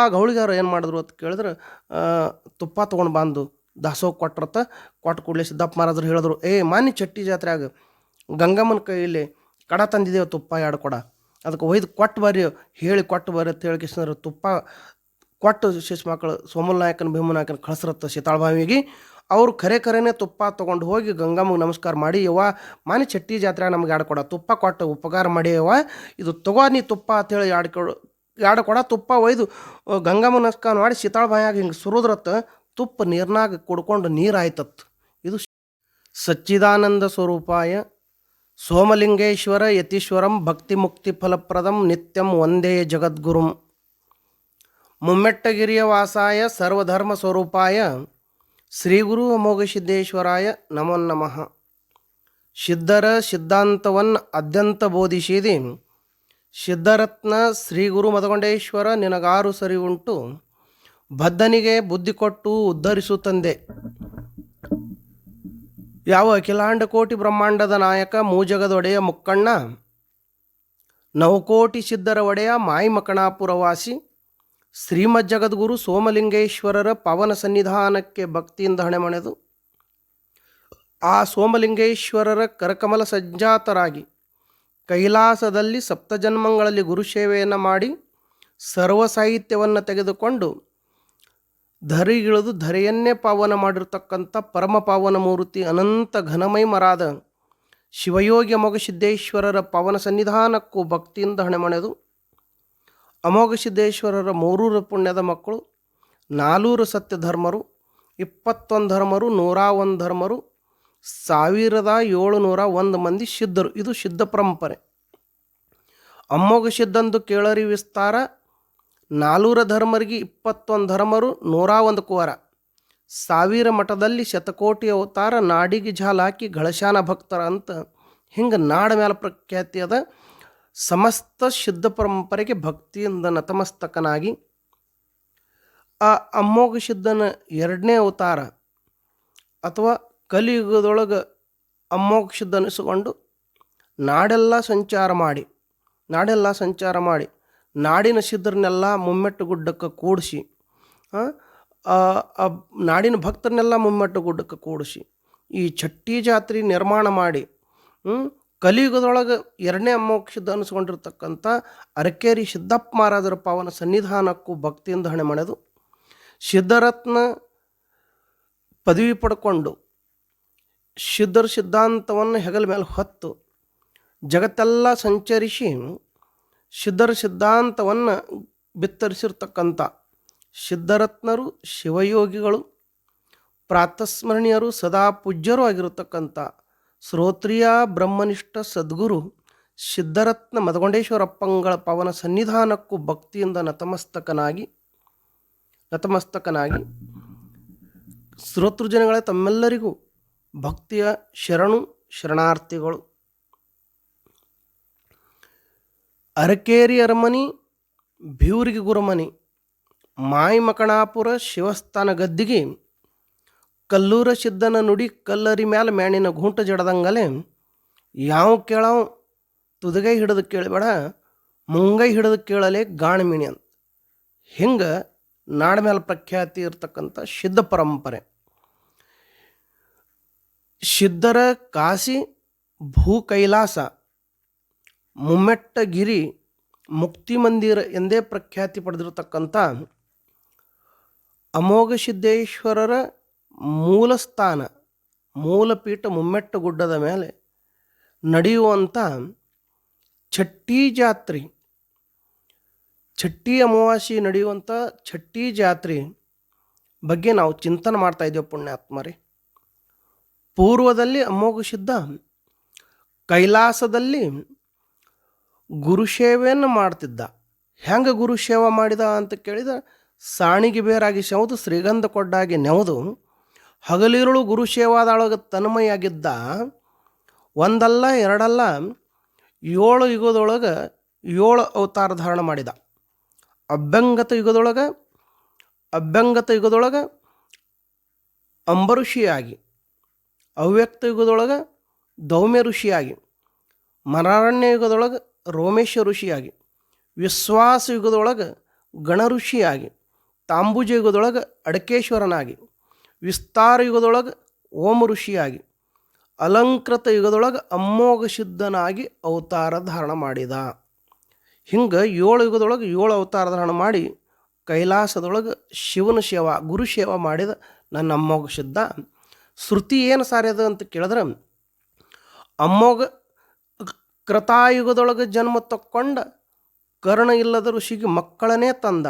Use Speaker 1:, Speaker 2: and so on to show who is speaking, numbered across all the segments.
Speaker 1: ಆ ಗೌಳಿಗಾರ ಏನು ಮಾಡಿದ್ರು ಅಂತ ಕೇಳಿದ್ರೆ ತುಪ್ಪ ತೊಗೊಂಡು ಬಂದು ದಾಸೋಹ ಕೊಟ್ರತ ಕೊಟ್ಟು ಕೂಡಲೇ ಸಿದ್ದಪ್ಪ ಮಹಾರಾಜರು ಹೇಳಿದ್ರು, ಏ, ಮಾನ್ಯ ಚಟ್ಟಿ ಜಾತ್ರೆಯಾಗ ಗಂಗಮ್ಮನ ಕೈಯಲ್ಲಿ ಕಡ ತಂದಿದ್ದೇವೆ ತುಪ್ಪ ಎರಡು ಕೊಡ. ಅದಕ್ಕೆ ಒಯ್ದು ಕೊಟ್ಟು ಬರ್ರಿ, ಹೇಳಿ ಕೊಟ್ಟು ಬರ್ರಿ ಅಂತ ಹೇಳಿ ಕಿಶನರು ತುಪ್ಪ ಕೊಟ್ಟು ಶಿಶು ಮಕ್ಕಳು ಸೋಮಲ್ ನಾಯಕನ ಭೀಮ ನಾಯಕನ ಕಳಿಸ್ರತ್ತ ಸೀತಾಳಭಾವಿಗೆ ಅವರು ಖರೆ ಖರೇನೆ ತುಪ್ಪ ತೊಗೊಂಡು ಹೋಗಿ ಗಂಗಮ್ಮಗೆ ನಮಸ್ಕಾರ ಮಾಡಿ, ಯವ್ವ ಮಾನಿ ಚಟ್ಟಿ ಜಾತ್ರೆ ನಮ್ಗೆ ಎರಡು ಕೊಡ. ತುಪ್ಪ ಕೊಟ್ಟು ಉಪಕಾರ ಮಾಡಿ, ಯವ್ವ, ಇದು ತಗೋ ನೀ ತುಪ್ಪ ಅಂತೇಳಿ ಎರಡು ಎರಡು ಕೊಡ ತುಪ್ಪ ಒಯ್ದು ಅಹ್, ಗಂಗಮ್ಮ ನಮಸ್ಕಾರ ಮಾಡಿ ಸೀತಾಳಭಾಯಾಗ ಹಿಂಗೆ ಸುರುದ್ರತ್ತ ತುಪ್ಪ ನೀರ್ನಾಗ ಕುಡ್ಕೊಂಡು ನೀರು ಇದು ಸಚ್ಚಿದಾನಂದ ಸ್ವರೂಪಾಯ. ಸೋಮಲಿಂಗೇಶ್ವರ ಯತೀಶ್ವರಂ ಭಕ್ತಿ ಮುಕ್ತಿ ಫಲಪ್ರದಂ ನಿತ್ಯಂ ಒಂದೇ ಜಗದ್ಗುರುಂ. ಮುಮ್ಮೆಟ್ಟಗಿರಿಯ ವಾಸಾಯ ಸರ್ವಧರ್ಮ ಸ್ವರೂಪಾಯ. ಶ್ರೀಗುರು ಅಮೋಘಸಿದ್ದೇಶ್ವರಾಯ ನಮೋ ನಮಃ. ಸಿದ್ಧರ ಸಿದ್ಧಾಂತವನ್ನು ಅದ್ಯಂತ ಬೋಧಿಸಿದಿ. ಸಿದ್ಧರತ್ನ ಶ್ರೀಗುರು ಮದಗೊಂಡೇಶ್ವರ ನಿನಗಾರು ಸರಿ ಉಂಟು. ಬದ್ಧನಿಗೆ ಬುದ್ಧಿ ಕೊಟ್ಟು ಉದ್ಧರಿಸು ತಂದೆ. ಯಾವ ಅಖಿಲಾಂಡ ಕೋಟಿ ಬ್ರಹ್ಮಾಂಡದ ನಾಯಕ ಮೂಜಗದೊಡೆಯ ಮುಕ್ಕಣ್ಣ, ನವಕೋಟಿ ಸಿದ್ಧರ ಒಡೆಯ ಮಾಯಿ ಮಕಣಾಪುರವಾಸಿ ಶ್ರೀಮದ್ ಜಗದ್ಗುರು ಸೋಮಲಿಂಗೇಶ್ವರರ ಪವನ ಸನ್ನಿಧಾನಕ್ಕೆ ಭಕ್ತಿಯಿಂದ ಹಣೆಮಣೆದು, ಆ ಸೋಮಲಿಂಗೇಶ್ವರರ ಕರಕಮಲ ಸಂಜಾತರಾಗಿ ಕೈಲಾಸದಲ್ಲಿ ಸಪ್ತಜನ್ಮಗಳಲ್ಲಿ ಗುರುಸೇವೆಯನ್ನು ಮಾಡಿ ಸರ್ವ ಸಾಹಿತ್ಯವನ್ನು ತೆಗೆದುಕೊಂಡು ಧರಿಗಿಳಿದು ಧರೆಯನ್ನೇ ಪಾವನ ಮಾಡಿರ್ತಕ್ಕಂಥ ಪರಮ ಪಾವನ ಮೂರ್ತಿ ಅನಂತ ಘನಮೈಮರಾದ ಶಿವಯೋಗಿ ಅಮೋಘ ಸಿದ್ದೇಶ್ವರರ ಪವನ ಸನ್ನಿಧಾನಕ್ಕೂ ಭಕ್ತಿಯಿಂದ ಹಣೆಮಣೆದು. ಅಮೋಘ ಸಿದ್ದೇಶ್ವರರ ಮೂರೂರು ಪುಣ್ಯದ ಮಕ್ಕಳು ನಾಲ್ವರು ಸತ್ಯ ಧರ್ಮರು ಇಪ್ಪತ್ತೊಂದು ಧರ್ಮರು ನೂರ ಒಂದು ಧರ್ಮರು ಸಾವಿರದ ಏಳುನೂರ ಒಂದು ಮಂದಿ ಸಿದ್ಧರು ಇದು ಸಿದ್ಧ ಪರಂಪರೆ. ಅಮ್ಮೋಘ ಸಿದ್ಧಂದು ಕೇಳರಿ ವಿಸ್ತಾರ. ನಾಲ್ವರ ಧರ್ಮರಿಗೆ ಇಪ್ಪತ್ತೊಂದು ಧರ್ಮರು ನೂರ ಒಂದು ಕುವರ. ಸಾವಿರ ಮಠದಲ್ಲಿ ಶತಕೋಟಿ ಅವತಾರ, ನಾಡಿಗೆ ಝಾಲ್ ಹಾಕಿ ಗಳಶಾನ ಭಕ್ತರ ಅಂತ ಹಿಂಗೆ ನಾಡ ಮೇಲೆ ಪ್ರಖ್ಯಾತಿ ಅದ. ಸಮಸ್ತ ಸಿದ್ಧ ಪರಂಪರೆಗೆ ಭಕ್ತಿಯಿಂದ ನತಮಸ್ತಕನಾಗಿ. ಆ ಅಮ್ಮೋಘ ಸಿದ್ಧನ ಎರಡನೇ ಅವತಾರ ಅಥವಾ ಕಲಿಯುಗದೊಳಗೆ ಅಮೋಕ್ಷದನಿಸಿಕೊಂಡು ನಾಡೆಲ್ಲ ಸಂಚಾರ ಮಾಡಿ, ನಾಡೆಲ್ಲ ಸಂಚಾರ ಮಾಡಿ, ನಾಡಿನ ಸಿದ್ಧರನ್ನೆಲ್ಲ ಮುಮ್ಮೆಟ್ಟು ಗುಡ್ಡಕ್ಕೆ ಕೂಡಿಸಿ ನಾಡಿನ ಭಕ್ತರನ್ನೆಲ್ಲ ಮುಮ್ಮೆಟ್ಟು ಗುಡ್ಡಕ್ಕೆ ಕೂಡಿಸಿ, ಈ ಚಟ್ಟಿ ಜಾತ್ರೆ ನಿರ್ಮಾಣ ಮಾಡಿ ಕಲಿಯುಗದೊಳಗೆ ಎರಡನೇ ಅಮೋಕ್ಷದ ಅನಿಸ್ಕೊಂಡಿರ್ತಕ್ಕಂಥ ಅರಕೇರಿ ಸಿದ್ದಪ್ಪ ಮಹಾರಾಜರ ಪಾವನ ಸನ್ನಿಧಾನಕ್ಕೂ ಭಕ್ತಿಯಿಂದ ಹಣೆ ಮಣೆದು, ಸಿದ್ಧರತ್ನ ಪದವಿ ಪಡ್ಕೊಂಡು ಸಿದ್ಧರ ಸಿದ್ಧಾಂತವನ್ನು ಹೆಗಲ ಮೇಲೆ ಹೊತ್ತು ಜಗತ್ತೆಲ್ಲ ಸಂಚರಿಸಿ ಸಿದ್ಧರ ಸಿದ್ಧಾಂತವನ್ನು ಬಿತ್ತರಿಸಿರ್ತಕ್ಕಂಥ ಸಿದ್ಧರತ್ನರು ಶಿವಯೋಗಿಗಳು, ಪ್ರಾತಸ್ಮರಣೀಯರು, ಸದಾ ಪೂಜ್ಯರು ಆಗಿರತಕ್ಕಂಥ ಶ್ರೋತ್ರಿಯ ಬ್ರಹ್ಮನಿಷ್ಠ ಸದ್ಗುರು ಸಿದ್ಧರತ್ನ ಮದಗೊಂಡೇಶ್ವರಪ್ಪಂಗಳ ಪವನ ಸನ್ನಿಧಾನಕ್ಕೂ ಭಕ್ತಿಯಿಂದ ನತಮಸ್ತಕನಾಗಿ ನತಮಸ್ತಕನಾಗಿ ಶ್ರೋತೃಜನಗಳ ತಮ್ಮೆಲ್ಲರಿಗೂ ಭಕ್ತಿಯ ಶರಣು ಶರಣಾರ್ಥಿಗಳು. ಅರಕೇರಿ ಅರಮನಿ ಬ್ಯೂರಿಗೆ ಗುರುಮನಿ ಮಾಯಿಮಕಣಾಪುರ ಶಿವಸ್ಥಾನ ಗದ್ದಿಗೆ, ಕಲ್ಲೂರ ಸಿದ್ದನ ನುಡಿ, ಕಲ್ಲರಿ ಮ್ಯಾಲ ಮ್ಯಾಣಿನ ಗೂಂಟ ಜಡದಂಗಲೆ, ಯಾವ ಕೇಳಾವ್ ತುದಗೈ ಹಿಡಿದು ಕೇಳಬೇಡ, ಮುಂಗೈ ಹಿಡಿದು ಕೇಳಲೆ ಗಾಣಮಿಣಿ ಅಂತ. ಹಿಂಗೆ ನಾಡ ಮೇಲೆ ಪ್ರಖ್ಯಾತಿ ಇರ್ತಕ್ಕಂಥ ಸಿದ್ಧ ಪರಂಪರೆ. ಸಿದ್ಧರ ಕಾಶಿ ಭೂ ಕೈಲಾಸ ಮುಮ್ಮೆಟ್ಟಗಿರಿ ಮುಕ್ತಿ ಮಂದಿರ ಎಂದೇ ಪ್ರಖ್ಯಾತಿ ಪಡೆದಿರತಕ್ಕಂಥ ಅಮೋಘ ಸಿದ್ದೇಶ್ವರರ ಮೂಲ ಸ್ಥಾನ ಮೂಲಪೀಠ ಮುಮ್ಮೆಟ್ಟ ಗುಡ್ಡದ ಮೇಲೆ ನಡೆಯುವಂಥ ಛಟ್ಟಿ ಜಾತ್ರೆ ಛಟ್ಟಿ ಅಮಾವಾಸ್ಯೆ ನಡೆಯುವಂಥ ಛಟ್ಟಿ ಜಾತ್ರೆ ಬಗ್ಗೆ ನಾವು ಚಿಂತನೆ ಮಾಡ್ತಾ ಇದ್ದೇವೆ ಪುಣ್ಯಾತ್ಮರೇ. ಪೂರ್ವದಲ್ಲಿ ಅಮೋಘ ಕೈಲಾಸದಲ್ಲಿ ಗುರುಸೇವೆಯನ್ನು ಮಾಡ್ತಿದ್ದ. ಹೆಂಗೆ ಗುರುಸೇವೆ ಮಾಡಿದ ಅಂತ ಕೇಳಿದ, ಸಾಣಿಗೆ ಬೇರಾಗಿ ಸೆವದು ಶ್ರೀಗಂಧ ಕೊಡ್ಡಾಗಿ ನೆವದು ಹಗಲಿರುಳು ಗುರುಸೇವಾದೊಳಗೆ ತನ್ಮಯಾಗಿದ್ದ ಒಂದಲ್ಲ, ಎರಡಲ್ಲ, ಏಳು ಯುಗದೊಳಗೆ ಏಳು ಅವತಾರ ಧಾರಣ ಮಾಡಿದ. ಅಭ್ಯಂಗತ ಯುಗದೊಳಗೆ ಅಭ್ಯಂಗತ ಯುಗದೊಳಗೆ ಅಂಬಋಷಿಯಾಗಿ ಅವ್ಯಕ್ತ ಯುಗದೊಳಗೆ ದೌಮ್ಯ ಋಷಿಯಾಗಿ ಮರಾರಣ್ಯ ಯುಗದೊಳಗೆ ರೋಮೇಶ ಋಷಿಯಾಗಿ, ವಿಶ್ವಾಸ ಯುಗದೊಳಗೆ ಗಣಋಷಿಯಾಗಿ ತಾಂಬೂಜ ಯುಗದೊಳಗೆ ಅಡಕೇಶ್ವರನಾಗಿ, ವಿಸ್ತಾರ ಯುಗದೊಳಗೆ ಓಂ ಋಷಿಯಾಗಿ, ಅಲಂಕೃತ ಯುಗದೊಳಗೆ ಅಮ್ಮೋಘ ಸಿದ್ಧನಾಗಿ ಅವತಾರ ಧಾರಣ ಮಾಡಿದ. ಹಿಂಗೆ ಏಳು ಯುಗದೊಳಗೆ ಏಳು ಅವತಾರ ಧಾರಣ ಮಾಡಿ ಕೈಲಾಸದೊಳಗೆ ಶಿವನ ಸೇವಾ ಗುರು ಸೇವಾ ಮಾಡಿದ ನನ್ನ ಅಮ್ಮೋಘ ಸಿದ್ಧ ಶ್ರುತಿ ಏನು ಸಾರ್ಯದ ಅಂತ ಕೇಳಿದ್ರೆ ಅಮ್ಮೋಗ ಕೃತಾಯುಗದೊಳಗೆ ಜನ್ಮ ತಕ್ಕೊಂಡ ಕರ್ಣ ಇಲ್ಲದ ಋಷಿಗೆ ಮಕ್ಕಳನ್ನೇ ತಂದ.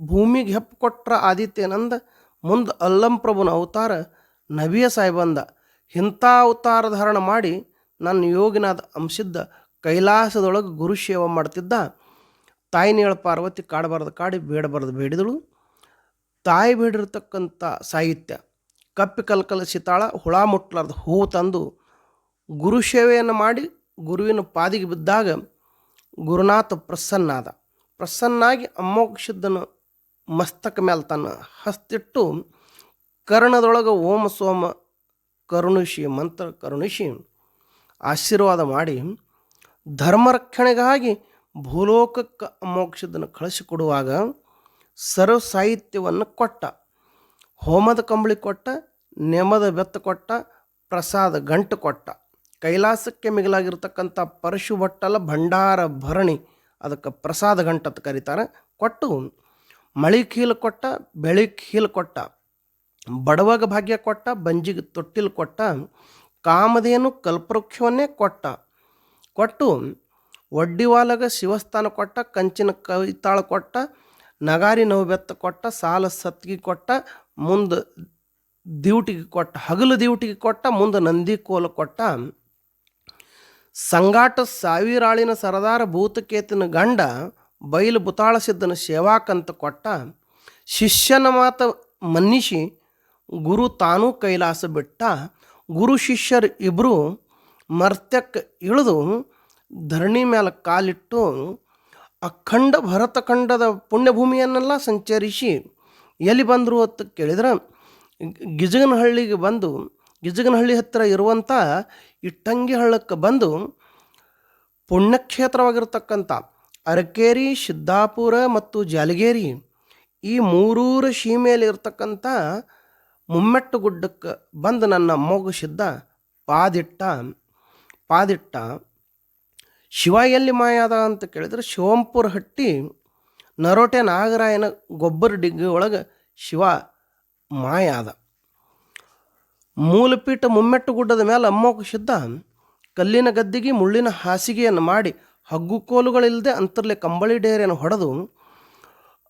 Speaker 1: ಭೂಮಿಗೆ ಹೆಪ್ಪು ಕೊಟ್ರ ಆದಿತ್ಯನಂದ ಮುಂದೆ ಅಲ್ಲಂಪ್ರಭುನ ಅವತಾರ ನಬಿಯ ಸಾಯ್ಬಂದ. ಇಂಥ ಅವತಾರ ಧಾರಣ ಮಾಡಿ ನನ್ನ ಯೋಗಿನಾದ ಅಂಶಿದ್ದ ಕೈಲಾಸದೊಳಗೆ ಗುರು ಸೇವ ಮಾಡ್ತಿದ್ದ. ತಾಯಿ ನೇಳ ಪಾರ್ವತಿ ಕಾಡಬಾರ್ದು ಕಾಡಿ ಬೇಡಬಾರ್ದು ಬೇಡಿದಳು. ತಾಯಿ ಬೇಡಿರ್ತಕ್ಕಂಥ ಸಾಹಿತ್ಯ ಕಪ್ಪಿ ಕಲ್ಕಲ ಸಿತಾಳ ಹುಳ ಮುಟ್ಲಾರ್ದು ಹೂ ತಂದು ಗುರು ಸೇವೆಯನ್ನು ಮಾಡಿ ಗುರುವಿನ ಪಾದಿಗೆ ಬಿದ್ದಾಗ ಗುರುನಾಥ ಪ್ರಸನ್ನಾದ. ಪ್ರಸನ್ನಾಗಿ ಅಮೋಕ್ಷದನ ಮಸ್ತಕ ಮೇಲೆ ತನ್ನ ಹಸ್ತಿಟ್ಟು ಕರ್ಣದೊಳಗೆ ಓಂ ಸೋಮ ಕರುಣಿಸಿ, ಮಂತ್ರ ಕರುಣಿಸಿ ಆಶೀರ್ವಾದ ಮಾಡಿ ಧರ್ಮರಕ್ಷಣೆಗಾಗಿ ಭೂಲೋಕಕ್ಕೆ ಮೋಕ್ಷದನ್ನು ಕಳಿಸಿಕೊಡುವಾಗ ಸರ್ವ ಸಾಹಿತ್ಯವನ್ನು ಕೊಟ್ಟ. ಹೋಮದ ಕಂಬಳಿ ಕೊಟ್ಟ, ನೆಮದ ಬೆತ್ತ ಕೊಟ್ಟ, ಪ್ರಸಾದ ಗಂಟು ಕೊಟ್ಟ. ಕೈಲಾಸಕ್ಕೆ ಮಿಗಿಲಾಗಿರ್ತಕ್ಕಂಥ ಪರಶು ಭಟ್ಟಲ ಭಂಡಾರ ಭರಣಿ ಅದಕ್ಕೆ ಪ್ರಸಾದ ಗಂಟು ಅಂತ ಕರೀತಾರೆ. ಕೊಟ್ಟು ಮಳಿ ಕೀಲು ಕೊಟ್ಟ, ಬೆಳಿ ಕೀಲು ಕೊಟ್ಟ. ಬಡವಾಗ ಭಾಗ್ಯ ಕೊಟ್ಟ, ಬಂಜಿಗೆ ತೊಟ್ಟಿಲು ಕೊಟ್ಟ. ಕಾಮಧೇನು ಕಲ್ಪವೃಕ್ಷವನ್ನೇ ಕೊಟ್ಟ. ಕೊಟ್ಟು ಒಡ್ಡಿವಾಲಗ ಶಿವಸ್ಥಾನ ಕೊಟ್ಟ, ಕಂಚಿನ ಕೈತಾಳ ಕೊಟ್ಟ, ನಗಾರಿ ನವಬೆತ್ತ ಕೊಟ್ಟ, ಸಾಲ ಸತ್ಗಿ ಕೊಟ್ಟ ಮುಂದೆ ದ್ಯೂಟಿಗೆ ಕೊಟ್ಟ, ಹಗಲು ದ್ಯೂಟಿಗೆ ಕೊಟ್ಟ, ಮುಂದೆ ನಂದಿ ಕೋಲು ಕೊಟ್ಟ, ಸಂಗಾಟ ಸಾವಿರಾಳಿನ ಸರದಾರ ಭೂತಕೇತನ ಗಂಡ ಬಯಲು ಬುತಾಳ ಸಿದ್ದನ ಸೇವಾಕಂತ ಕೊಟ್ಟ, ಶಿಷ್ಯನ ಮಾತ ಮನ್ನಿಸಿ ಗುರು ತಾನೂ ಕೈಲಾಸ ಬಿಟ್ಟ, ಗುರು ಶಿಷ್ಯರು ಇಬ್ಬರು ಮರ್ತ್ಯಕ್ಕೆ ಇಳಿದು ಧರಣಿ ಮೇಲೆ ಕಾಲಿಟ್ಟು ಅಖಂಡ ಭರತಖಂಡದ ಪುಣ್ಯಭೂಮಿಯನ್ನೆಲ್ಲ ಸಂಚರಿಸಿ ಎಲ್ಲಿ ಬಂದರು ಅಂತ ಕೇಳಿದ್ರೆ, ಗಿಜಗನಹಳ್ಳಿಗೆ ಬಂದು, ಗಿಜಗನಹಳ್ಳಿ ಹತ್ತಿರ ಇರುವಂಥ ಇಟ್ಟಂಗಿ ಹಳ್ಳಕ್ಕೆ ಬಂದು ಪುಣ್ಯಕ್ಷೇತ್ರವಾಗಿರ್ತಕ್ಕಂಥ ಅರಕೇರಿ ಸಿದ್ದಾಪುರ ಮತ್ತು ಜಾಲಗೇರಿ ಈ ಮೂರೂರ ಸೀಮೆಯಲ್ಲಿ ಇರ್ತಕ್ಕಂಥ ಮುಮ್ಮೆಟ್ಟು ಗುಡ್ಡಕ್ಕೆ ಬಂದು ನನ್ನ ಮೊಗು ಸಿದ್ಧ ಪಾದಿಟ್ಟ ಪಾದಿಟ್ಟ ಶಿವ ಎಲ್ಲಿ ಮಾಯಾದ ಅಂತ ಕೇಳಿದ್ರೆ ಶಿವಂಪುರ ಹಟ್ಟಿ ನರೋಟೆ ನಾಗರಾಯನ ಗೊಬ್ಬರ ಡಿಗ್ಗಿ ಒಳಗೆ ಶಿವ ಮಾಯಾದ ಮೂಲಪೀಠ ಮುಮ್ಮೆಟ್ಟು ಗುಡ್ಡದ ಮೇಲೆ ಅಮ್ಮೋಕ ಶುದ್ಧ, ಕಲ್ಲಿನ ಗದ್ದಿಗೆ ಮುಳ್ಳಿನ ಹಾಸಿಗೆಯನ್ನು ಮಾಡಿ ಹಗ್ಗು ಕೋಲುಗಳಿಲ್ಲದೆ ಅಂತರ್ಲೆ ಕಂಬಳಿ ಡೇರೆಯನ್ನು ಹೊಡೆದು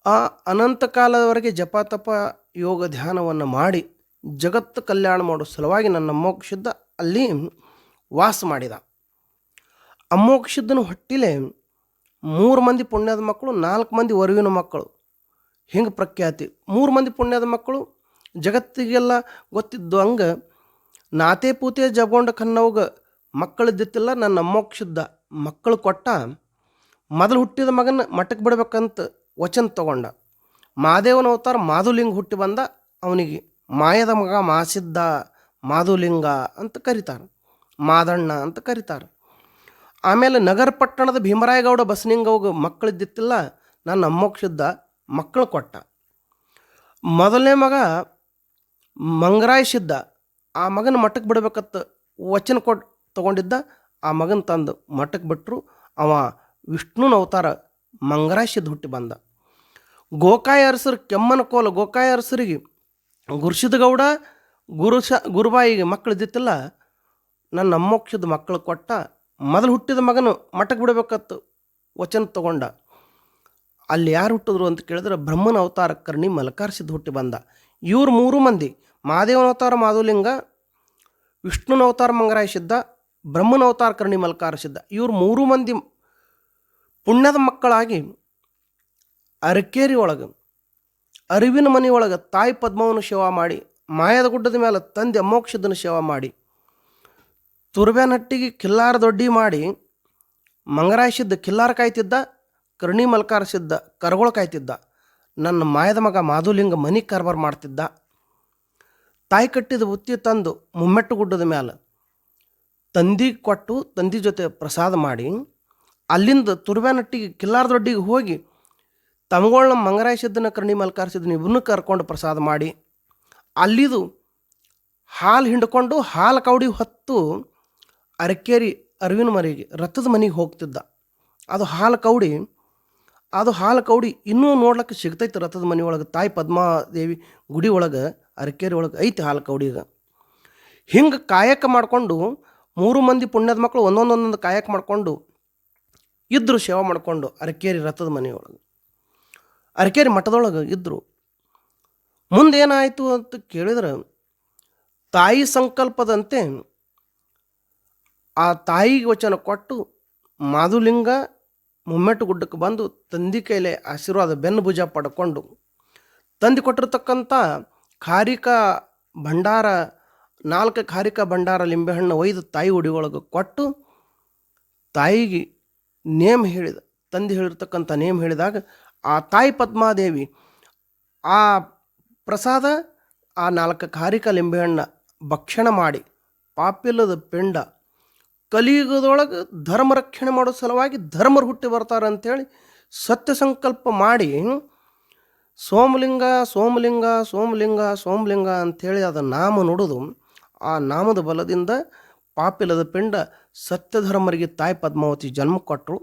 Speaker 1: ಆ ಅನಂತ ಕಾಲದವರೆಗೆ ಜಪ ತಪ ಯೋಗ ಧ್ಯಾನವನ್ನು ಮಾಡಿ ಜಗತ್ತು ಕಲ್ಯಾಣ ಮಾಡೋ ಸಲುವಾಗಿ ನನ್ನ ಮೋಕ್ಷಿದ್ದ ಅಲ್ಲಿ ವಾಸ ಮಾಡಿದ. ಅಮೋಕ್ಷಿದ್ದನ ಹೊಟ್ಟಿಲೆ ಮೂರು ಮಂದಿ ಪುಣ್ಯದ ಮಕ್ಕಳು, ನಾಲ್ಕು ಮಂದಿ ವರುವಿನ ಮಕ್ಕಳು. ಹಿಂಗೆ ಪ್ರಖ್ಯಾತಿ? ಮೂರು ಮಂದಿ ಪುಣ್ಯದ ಮಕ್ಕಳು, ಜಗತ್ತಿಗೆಲ್ಲ ಗೊತ್ತಿದ್ದು ಹಂಗೆ, ನಾತೆ ಪೂತೆ ಜಗೊಂಡ ಕನ್ನವ್ಗ ಮಕ್ಕಳಿದ್ದಿತ್ತಿಲ್ಲ ನನ್ನ ಅಮ್ಮೋಕ್ಷಿದ್ದ ಮಕ್ಕಳು ಕೊಟ್ಟ, ಮೊದಲು ಹುಟ್ಟಿದ ಮಗನ ಮಠಕ್ಕೆ ಬಿಡ್ಬೇಕಂತ ವಚನ ತಗೊಂಡ. ಮಾದೇವನ ಅವತಾರ ಮಾಧುಲಿಂಗ ಹುಟ್ಟಿ ಬಂದ, ಅವನಿಗೆ ಮಾಯದ ಮಗ ಮಾಸಿದ್ದ ಮಾಧುಲಿಂಗ ಅಂತ ಕರೀತಾರೆ. ಮಾದಣ್ಣ ಅಂತ ಕರೀತಾರೆ. ಆಮೇಲೆ ನಗರ ಪಟ್ಟಣದ ಭೀಮರಾಯಗೌಡ ಬಸನಿಂಗವ್ಗ ಮಕ್ಕಳಿದ್ದಿತ್ತಿಲ್ಲ, ನನ್ನ ಅಮ್ಮೋಕ್ಷಿದ್ದ ಮಕ್ಕಳು ಕೊಟ್ಟ. ಮೊದಲನೇ ಮಗ ಮಂಗರಾಯ್ ಸಿದ್ದ ಆ ಮಗನ ಮಠಕ್ಕೆ ಬಿಡ್ಬೇಕತ್ತ ವಚನ ಕೊಟ್ಟು ತೊಗೊಂಡಿದ್ದ, ಆ ಮಗನ ತಂದು ಮಠಕ್ಕೆ ಬಿಟ್ಟರು ಅವ ವಿಷ್ಣುನ ಅವತಾರ ಮಂಗರಾಯ್ ಸಿದ್ಧ ಹುಟ್ಟಿ ಬಂದ. ಗೋಕಾಯ ಅರಸರು ಕೆಮ್ಮನ ಕೋಲ, ಗೋಕಾಯ ಅರಸರಿಗೆ ಗುರುಸಿದಗೌಡ ಗುರುಶ ಗುರುಬಾಯಿಗೆ ಮಕ್ಕಳಿದ್ದಿತ್ತಿಲ್ಲ, ನನ್ನ ಅಮ್ಮೋಕ್ಷದ ಮಕ್ಕಳು ಕೊಟ್ಟ ಮೊದಲು ಹುಟ್ಟಿದ ಮಗನು ಮಠಕ್ಕೆ ಬಿಡಬೇಕತ್ತು ವಚನ ತಗೊಂಡ. ಅಲ್ಲಿ ಯಾರು ಹುಟ್ಟಿದ್ರು ಅಂತ ಕೇಳಿದ್ರೆ ಬ್ರಹ್ಮನ ಅವತಾರ ಕರ್ಣಿ ಮಲಕಾರ್ಸಿದ್ದು ಹುಟ್ಟಿ ಬಂದ. ಇವ್ರು ಮೂರು ಮಂದಿ ಮಹಾದೇವನ ಅವತಾರ, ಮಾಧುಲಿಂಗ, ವಿಷ್ಣುನ ಅವತಾರ ಮಂಗರಾಯಿಸಿದ್ದ ಬ್ರಹ್ಮನ ಅವತಾರ ಕರ್ಣಿ ಮಲ್ಕಾರಿಸಿದ್ದ ಇವ್ರು ಮೂರು ಮಂದಿ ಪುಣ್ಯದ ಮಕ್ಕಳಾಗಿ ಅರಕೇರಿ ಒಳಗೆ ಅರಿವಿನ ಮನೆಯೊಳಗೆ ತಾಯಿ ಪದ್ಮವನ್ನು ಸೇವಾ ಮಾಡಿ, ಮಾಯದ ಗುಡ್ಡದ ಮೇಲೆ ತಂದೆ ಅಮೋಕ್ಷದನ್ನು ಸೇವಾ ಮಾಡಿ ತುರ್ಬ್ಯಾನಹಟ್ಟಿಗೆ ಕಿಲ್ಲಾರ ದೊಡ್ಡಿ ಮಾಡಿ ಮಂಗರಾಯಿಸಿದ್ದ ಕಿಲ್ಲಾರ ಕಾಯ್ತಿದ್ದ, ಕರ್ಣಿ ಮಲ್ಕಾರಿಸಿದ್ದ ಕರಗೋಳ ಕಾಯ್ತಿದ್ದ, ನನ್ನ ಮಾಯದ ಮಗ ಮಾಧುಲಿಂಗ ಮನಿ ಕಾರ್ಬಾರ್ ಮಾಡ್ತಿದ್ದ. ತಾಯಿ ಕಟ್ಟಿದ ಬುತ್ತಿ ತಂದು ಮುಮ್ಮೆಟ್ಟು ಗುಡ್ಡದ ಮ್ಯಾಲ ತಂದಿ ಕೊಟ್ಟು ತಂದಿ ಜೊತೆ ಪ್ರಸಾದ ಮಾಡಿ, ಅಲ್ಲಿಂದ ತುರ್ಬ್ಯಾನಟ್ಟಿಗೆ ಕಿಲ್ಲಾರ ದೊಡ್ಡಿಗೆ ಹೋಗಿ ತಮಗೋಳ್ನ ಮಂಗರಾಯಿಸಿದ್ದನ್ನ ಸಿದ್ದನ ಕರ್ಣಿ ಮಲ್ಕಾರ ಸಿದ್ದನ ಇವನ್ನ ಕರ್ಕೊಂಡು ಪ್ರಸಾದ ಮಾಡಿ, ಅಲ್ಲಿದು ಹಾಲು ಹಿಂಡ್ಕೊಂಡು ಹಾಲು ಕೌಡಿ ಹೊತ್ತು ಅರಕೇರಿ ಅರಿವಿನ ಮನೆಗೆ ರಥದ ಮನೆಗೆ ಹೋಗ್ತಿದ್ದ. ಅದು ಹಾಲು ಕೌಡಿ, ಅದು ಹಾಲು ಕೌಡಿ ಇನ್ನೂ ನೋಡ್ಲಿಕ್ಕೆ ಸಿಗ್ತೈತೆ ರಥದ ಮನೆ ಒಳಗೆ. ತಾಯಿ ಪದ್ಮಾದೇವಿ ಗುಡಿ ಒಳಗೆ, ಅರಕೇರಿ ಒಳಗೆ ಐತಿ ಹಾಲು ಕೌಡಿಗೆ ಹಿಂಗೆ ಕಾಯಕ ಮಾಡಿಕೊಂಡು ಮೂರು ಮಂದಿ ಪುಣ್ಯದ ಮಕ್ಕಳು ಒಂದೊಂದೊಂದೊಂದು ಕಾಯಕ ಮಾಡಿಕೊಂಡು ಇದ್ದರು ಸೇವೆ ಮಾಡಿಕೊಂಡು ಅರಕೇರಿ ರಥದ ಮನೆಯೊಳಗೆ ಅರಕೇರಿ ಮಠದೊಳಗೆ ಇದ್ದರು ಮುಂದೇನಾಯಿತು ಅಂತ ಕೇಳಿದ್ರೆ ತಾಯಿ ಸಂಕಲ್ಪದಂತೆ ಆ ತಾಯಿಗೆ ವಚನ ಕೊಟ್ಟು ಮಾಧುಲಿಂಗ ಮುಮ್ಮೆಟ್ಟು ಗುಡ್ಡಕ್ಕೆ ಬಂದು ತಂದಿ ಕೈಲೆ ಆಶೀರ್ವಾದ ಬೆನ್ನು ಭುಜ ಪಡ್ಕೊಂಡು ತಂದು ಕೊಟ್ಟಿರ್ತಕ್ಕಂಥ ಖಾರಿಕ ಭಂಡಾರ, ನಾಲ್ಕು ಖಾರಿಕ ಭಂಡಾರ ಲಿಂಬೆಹಣ್ಣು ಒಯ್ದು ತಾಯಿ ಒಳಗೆ ಕೊಟ್ಟು ತಾಯಿಗೆ ನೇಮ್ ಹೇಳಿದ, ತಂದೆ ಹೇಳಿರ್ತಕ್ಕಂಥ ನೇಮ್ ಹೇಳಿದಾಗ ಆ ತಾಯಿ ಪದ್ಮಾದೇವಿ ಆ ಪ್ರಸಾದ, ಆ ನಾಲ್ಕು ಖಾರಿಕ ಲಿಂಬೆಹಣ್ಣ ಭಕ್ಷಣ ಮಾಡಿ ಪಾಪಿಲ್ಲದ ಪಿಂಡ ಕಲಿಯುಗದೊಳಗೆ ಧರ್ಮ ರಕ್ಷಣೆ ಮಾಡೋ ಸಲುವಾಗಿ ಧರ್ಮರು ಹುಟ್ಟಿ ಬರ್ತಾರೆ ಅಂಥೇಳಿ ಸತ್ಯ ಸಂಕಲ್ಪ ಮಾಡಿ, ಸೋಮಲಿಂಗ ಸೋಮಲಿಂಗ ಸೋಮಲಿಂಗ ಸೋಮಲಿಂಗ ಅಂಥೇಳಿ ಅದು ನಾಮ ನುಡಿದು ಆ ನಾಮದ ಬಲದಿಂದ ಪಾಪಿಲದ ಪಿಂಡ ಸತ್ಯಧರ್ಮರಿಗೆ ತಾಯಿ ಪದ್ಮಾವತಿ ಜನ್ಮ ಕೊಟ್ಟರು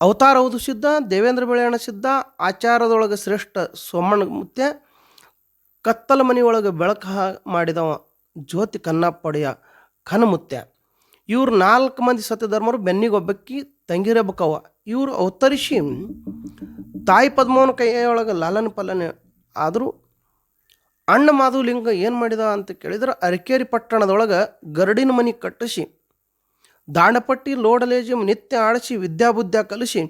Speaker 1: ಅವತಾರ ಹೌದು ಸಿದ್ಧ, ದೇವೇಂದ್ರ ಬೆಳೆಯಣ ಸಿದ್ಧ, ಆಚಾರದೊಳಗೆ ಶ್ರೇಷ್ಠ ಸೋಮಣ್ಣ ಮುತ್ಯ, ಕತ್ತಲ ಮನೆಯೊಳಗೆ ಬೆಳಕು ಮಾಡಿದವ ಜ್ಯೋತಿ ಕನ್ನಪ್ಪಡೆಯ ಕನಮುತ್ಯ. ಇವ್ರು ನಾಲ್ಕು ಮಂದಿ ಸತ್ಯಧರ್ಮರು ಬೆನ್ನಿಗೊಬ್ಬಕ್ಕಿ ತಂಗಿರಬೇಕವ ಇವರು ಅವತರಿಸಿ ತಾಯಿ ಪದ್ಮವನ ಕೈಯೊಳಗೆ ಲಾಲನ ಪಲ್ಲನೆ ಆದರೂ ಅಣ್ಣ ಮಾಧುಲಿಂಗ ಏನು ಮಾಡಿದ ಅಂತ ಕೇಳಿದ್ರೆ ಅರಕೇರಿ ಪಟ್ಟಣದೊಳಗೆ ಗರಡಿನ ಮನೆ ಕಟ್ಟಿಸಿ, ದಾಂಡಪಟ್ಟಿ ಲೋಡಲೇಜಿ ನಿತ್ಯ ಆಡಿಸಿ ವಿದ್ಯಾಬುದ್ಧ ಕಲಿಸಿ